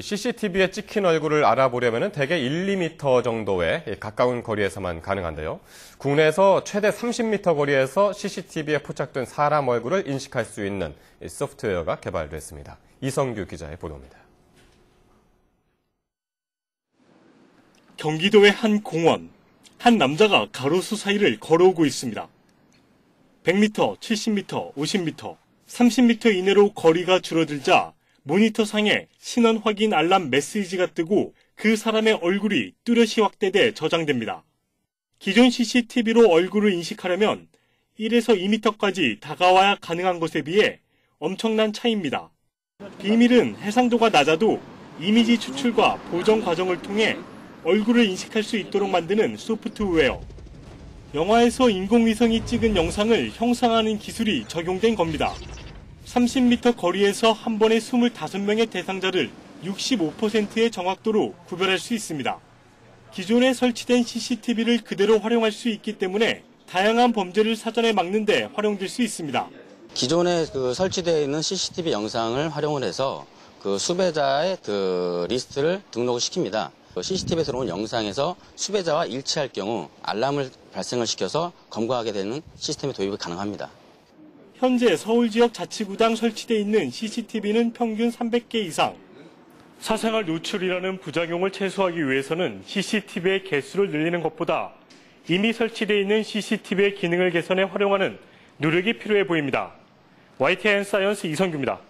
CCTV에 찍힌 얼굴을 알아보려면 대개 1, 2m 정도의 가까운 거리에서만 가능한데요. 국내에서 최대 30m 거리에서 CCTV에 포착된 사람 얼굴을 인식할 수 있는 소프트웨어가 개발됐습니다. 이성규 기자의 보도입니다. 경기도의 한 공원. 한 남자가 가로수 사이를 걸어오고 있습니다. 100m, 70m, 50m, 30m 이내로 거리가 줄어들자 모니터 상에 신원 확인 알람 메시지가 뜨고 그 사람의 얼굴이 뚜렷이 확대돼 저장됩니다. 기존 CCTV로 얼굴을 인식하려면 1에서 2m까지 다가와야 가능한 것에 비해 엄청난 차이입니다. 비밀은 해상도가 낮아도 이미지 추출과 보정 과정을 통해 얼굴을 인식할 수 있도록 만드는 소프트웨어. 영화에서 인공위성이 찍은 영상을 형상하는 기술이 적용된 겁니다. 30m 거리에서 한 번에 25명의 대상자를 65%의 정확도로 구별할 수 있습니다. 기존에 설치된 CCTV를 그대로 활용할 수 있기 때문에 다양한 범죄를 사전에 막는 데 활용될 수 있습니다. 기존에 그 설치되어 있는 CCTV 영상을 활용을 해서 그 수배자의 그 리스트를 등록을 시킵니다. 그 CCTV에 들어온 영상에서 수배자와 일치할 경우 알람을 발생을 시켜서 검거하게 되는 시스템의 도입이 가능합니다. 현재 서울 지역 자치구당 설치돼 있는 CCTV는 평균 300개 이상. 사생활 노출이라는 부작용을 최소화하기 위해서는 CCTV의 개수를 늘리는 것보다 이미 설치되어 있는 CCTV의 기능을 개선해 활용하는 노력이 필요해 보입니다. YTN 사이언스 이성규입니다.